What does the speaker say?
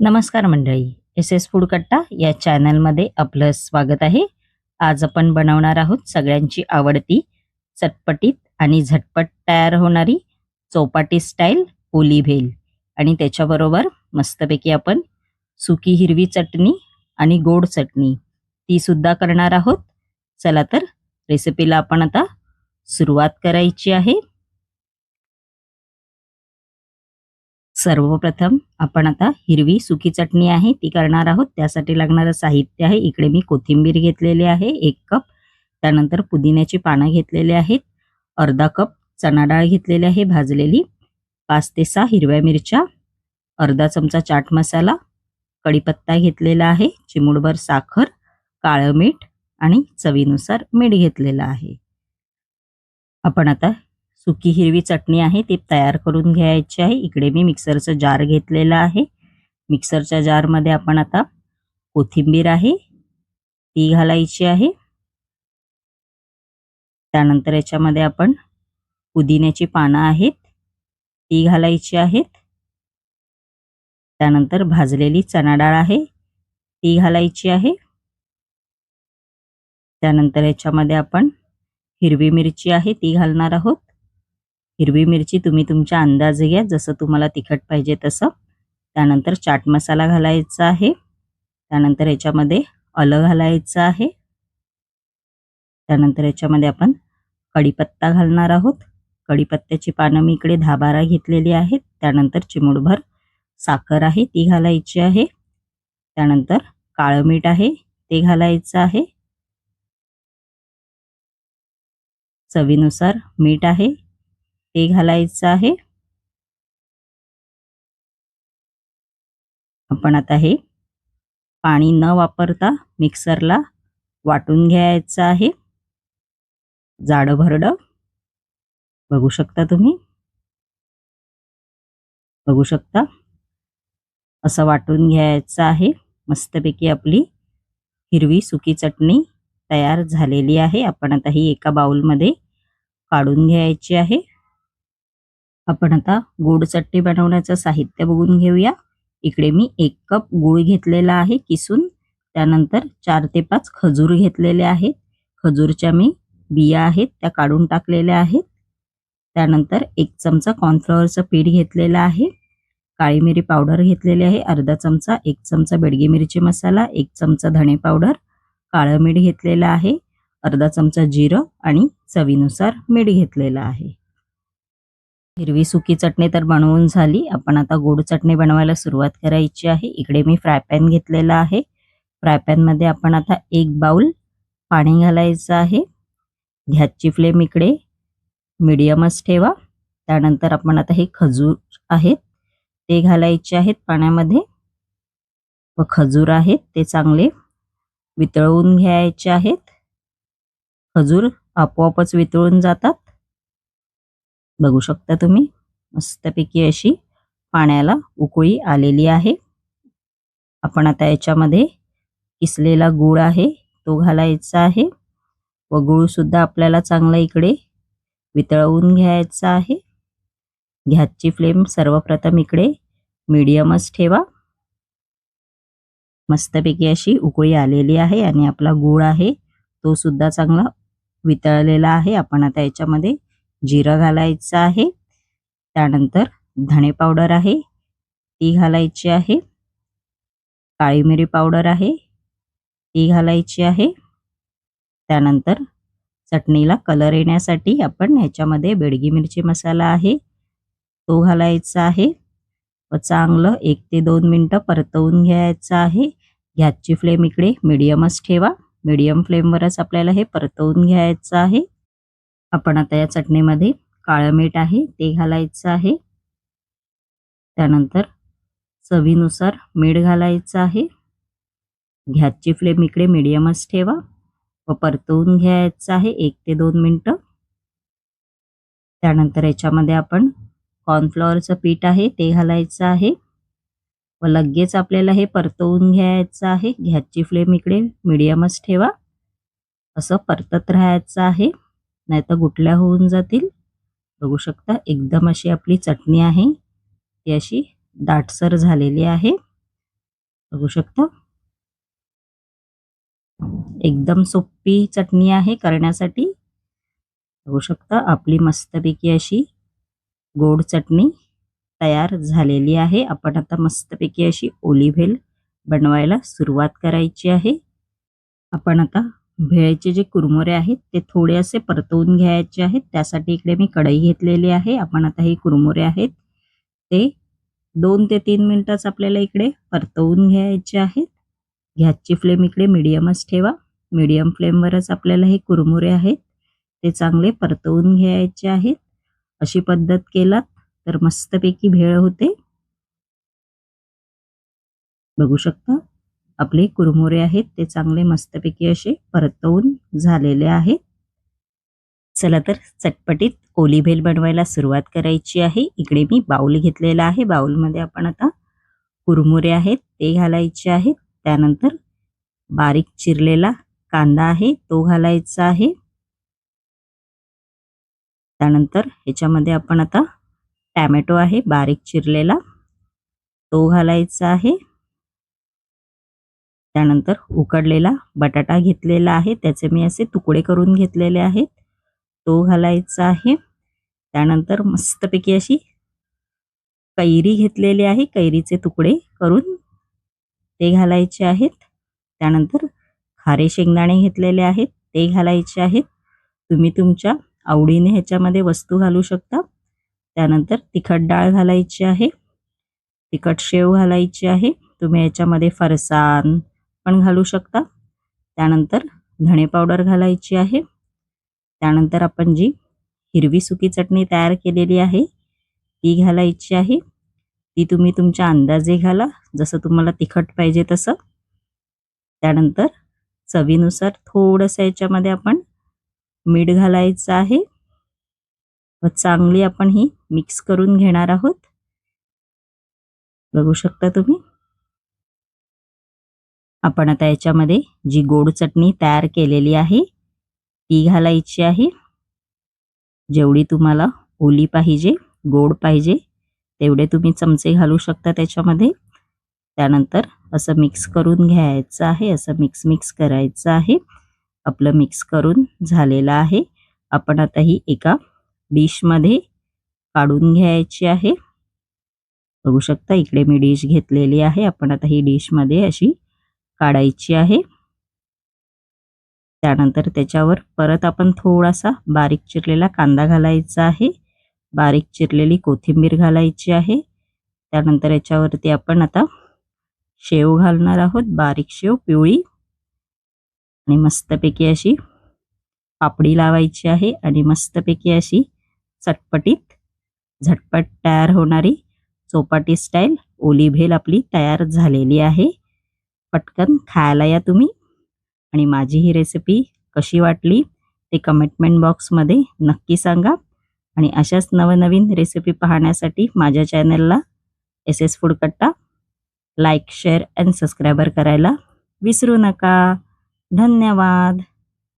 नमस्कार मंडळी S S food कट्टा या चॅनलमध्ये आपलं स्वागत आहे. आज आपण बनवणार आहोत सगळ्यांची आवडती चटपटीत आणि झटपट तयार होणारी चौपाटी स्टाईल पोली भेल. आणि त्याच्याबरोबर मस्तपैकी आपण सुकी हिरवी चटणी आणि गोड चटणी ती सुद्धा करणार आहोत. चला तर रेसिपीला आपण आता सुरुवात करायची आहे. सर्वप्रथम आपण आता हिरवी सुकी चटणी आहे ती करणार आहोत. त्यासाठी लागणारं साहित्य आहे. इकडे मी कोथिंबीर घेतलेली आहे एक कप. त्यानंतर पुदिन्याची पानं घेतलेली आहेत. अर्धा कप चणा डाळ घेतलेली आहे भाजलेली. पाच ते सहा हिरव्या मिरच्या. अर्धा चमचा चाट मसाला. कढीपत्ता घेतलेला आहे चिमुडभर साखर काळं मीठ आणि चवीनुसार मीठ घेतलेलं आहे. आपण आता सुकी हिरवी चटणी आहे ती तयार करून घ्यायची आहे. इकडे मी मिक्सरचं जार घेतलेलं आहे. मिक्सरच्या जारमध्ये आपण आता कोथिंबीर आहे ती घालायची आहे. त्यानंतर याच्यामध्ये आपण पुदिन्याची पानं आहेत ती घालायची आहेत. त्यानंतर भाजलेली चणा डाळ आहे ती घालायची आहे. त्यानंतर याच्यामध्ये आपण हिरवी मिरची आहे ती घालणार आहोत. हिरवी मिरची तुम्ही तुमच्या अंदाजे घ्या जसं तुम्हाला तिखट पाहिजे तसं. त्यानंतर चाट मसाला घालायचा आहे. त्यानंतर याच्यामध्ये आलं घालायचं आहे. त्यानंतर याच्यामध्ये आपण कढीपत्ता घालणार आहोत. कढीपत्त्याची पानं मी इकडे दहा बारा घेतलेली आहेत. त्यानंतर चिमुडभर साखर आहे ती घालायची आहे. त्यानंतर काळं मीठ आहे ते घालायचं आहे. चवीनुसार मीठ आहे ते घालायचं आहे. आपण आता हे पाणी न वापरता मिक्सरला वाटून घ्यायचं आहे. जाड भरड. बघू शकता तुम्ही? बघू शकता? असं वाटून घ्यायचं आहे. मस्तपैकी आपली हिरवी सुकी चटणी तयार झालेली आहे. आपण आता ही एका बाउलमध्ये काढून घ्यायची आहे. आपण आता गोड चट्टी बनवण्याचं साहित्य बघून घेऊया. इकडे मी एक कप गूळ घेतलेला आहे किसून. त्यानंतर चार ते पाच खजूर घेतलेले आहेत. खजूरच्या मी बिया आहेत त्या काढून टाकलेल्या आहेत. त्यानंतर एक चमचा कॉर्नफ्लॉवरचं पीठ घेतलेलं आहे. काळी मिरी पावडर घेतलेली आहे अर्धा चमचा एक चमचा बेडगी मिरची मसाला एक चमचा धणे पावडर काळं मीठ घेतलेलं आहे अर्धा चमचा जिरं आणि चवीनुसार मीठ घेतलेलं आहे. हिरवी सुकी चटणी तर बनवून झाली. आपण आता गोड चटणी बनवायला सुरुवात करायची आहे. इकडे मी फ्राय पॅन घेतलेला आहे. फ्राय पॅनमध्ये आपण आता एक बाउल पाणी घालायचं आहे. गॅसची फ्लेम इकडे मिडियमच ठेवा. त्यानंतर आपण आता हे खजूर आहेत ते घालायचे आहेत पाण्यामध्ये. व खजूर आहेत ते चांगले वितळवून घ्यायचे आहेत. खजूर आपोआपच वितळून जातात. बघू शकता तुम्ही. मस्तपैकी अशी पाण्याला उकळी आलेली आहे. आपण आता याच्यामध्ये किसलेला गूळ आहे तो घालायचा आहे व गूळ सुद्धा आपल्याला चांगला इकडे वितळवून घ्यायचा आहे. गॅसची फ्लेम सर्वप्रथम इकडे मीडियमच ठेवा. मस्तपैकी अशी उकळी आलेली आहे आणि आपला गूळ आहे तो सुद्धा चांगला वितळलेला आहे. आपण आता याच्यामध्ये जिरं घालायचं आहे. त्यानंतर धणे पावडर आहे. ती घालायची आहे. काळी मिरी पावडर आहे. ती घालायची आहे. त्यानंतर चटणीला कलर येण्यासाठी आपण ह्याच्यामध्ये बेडगी मिरची मसाला आहे. तो घालायचा आहे. व चांगलं एक ते दोन मिनटं परतवून घ्यायचं आहे. गॅसची फ्लेम इकडे मिडियमच ठेवा. मिडियम फ्लेमवरच आपल्याला हे परतवून घ्यायचं आहे. आपण आता या चटणीमध्ये काळं मीठ आहे ते घालायचं आहे. त्यानंतर चवीनुसार मीठ घालायचं आहे. गॅसची फ्लेम इकडे मिडियमच ठेवा. व परतवून घ्यायचं आहे एक ते दोन मिनटं. त्यानंतर याच्यामध्ये आपण कॉर्नफ्लॉवरचं पीठ आहे ते घालायचं आहे. व लगेच आपल्याला हे परतवून घ्यायचं आहे. गॅसची फ्लेम इकडे मिडियमच ठेवा. असं परतत राहायचं आहे. नाही तर गुटल्या होऊन जातील. बघू शकता एकदम अशी आपली चटणी आहे. ती अशी दाटसर झालेली आहे. बघू शकता. एकदम सोपी चटणी आहे करण्यासाठी. बघू शकता आपली मस्तपैकी अशी गोड चटणी तयार झालेली आहे. आपण आता मस्तपैकी अशी ओली भेल बनवायला सुरुवात करायची आहे. आपण आता भेळचे जे कुरमुरे आहेत ते थोडे असे परतवून घ्यायचे आहेत. त्यासाठी इकडे मी कढई घेतलेली आहे. आपण आता हे कुरमुरे आहेत ते दोन ते तीन मिनटाच आपल्याला इकडे परतवून घ्यायचे आहेत. गॅसची फ्लेम इकडे मिडियमच ठेवा. मिडियम फ्लेमवरच आपल्याला हे कुरमुरे आहेत ते चांगले परतवून घ्यायचे आहेत. अशी पद्धत केलात तर मस्तपैकी भेळ होते. बघू शकता? आपले कुरमुरे आहेत ते चांगले मस्तपैकी असे परतवून झालेले आहेत. चला तर चटपटीत ओली भेल बनवायला सुरुवात करायची आहे. इकडे मी बाऊल घेतलेला आहे. बाऊलमध्ये आपण आता कुरमुरे आहेत ते घालायचे आहेत. त्यानंतर बारीक चिरलेला कांदा आहे तो घालायचा आहे. त्यानंतर ह्याच्यामध्ये आपण आता टॅमॅटो आहे बारीक चिरलेला तो घालायचा आहे. त्यानंतर उकडलेला बटाटा घेतलेला आहे. त्याचे मी असे तुकडे करून घेतलेले आहेत. तो घालायचा आहे. त्यानंतर मस्तपैकी अशी कैरी घेतलेली आहे. कैरीचे तुकडे करून ते घालायचे आहेत. त्यानंतर खारे शेंगदाणे घेतलेले आहेत. ते घालायचे आहेत. तुम्ही तुमच्या आवडीने ह्याच्यामध्ये वस्तू घालू शकता. त्यानंतर तिखट डाळ घालायची आहे. तिखट शेव घालायची आहे. तुम्ही याच्यामध्ये फरसान पण घालू शकता. त्यानंतर धणे पावडर घालायची आहे. त्यानंतर आपण जी हिरवी सुकी चटणी तयार केलेली आहे ती घालायची आहे. ती तुम्ही तुमच्या अंदाजे घाला जसं तुम्हाला तिखट पाहिजे तसं. त्यानंतर चवीनुसार थोडंसं याच्यामध्ये आपण मीठ घालायचं आहे. व चांगली आपण ही मिक्स करून घेणार आहोत. बघू शकता तुम्ही. आपण आता याच्यामध्ये जी गोड चटणी तयार केलेली आहे ती घालायची आहे. जेवढी तुम्हाला ओली पाहिजे गोड पाहिजे तेवढे तुम्ही चमचे घालू शकता त्याच्यामध्ये. त्यानंतर असं मिक्स करून घ्यायचं आहे असं मिक्स मिक्स करायचं आहे. आपलं मिक्स करून झालेलं आहे. आपण आता ही एका डिशमध्ये काढून घ्यायची आहे. बघू शकता इकडे मी डिश घेतलेली आहे. आपण आता ही डिशमध्ये अशी काढायची आहे. त्यानंतर त्याच्यावर परत आपण थोडासा बारीक चिरलेला कांदा घालायचा आहे. बारीक चिरलेली कोथिंबीर घालायची आहे. त्यानंतर याच्यावरती आपण आता शेव घालणार आहोत. बारीक शेव पिवळी. आणि मस्तपैकी अशी पापडी लावायची आहे आणि मस्तपैकी अशी चटपटीत झटपट तयार होणारी चौपाटी स्टाईल ओली भेल आपली तयार झालेली आहे. पटकन खायला या तुम्ही. आणि माझी ही रेसिपी कशी वाटली ते कमेंटमेंट बॉक्समध्ये नक्की सांगा. आणि अशाच नवनवीन रेसिपी पाहण्यासाठी माझ्या चॅनलला S S Foodkatta like share and subscriber करायला विसरू नका. धन्यवाद.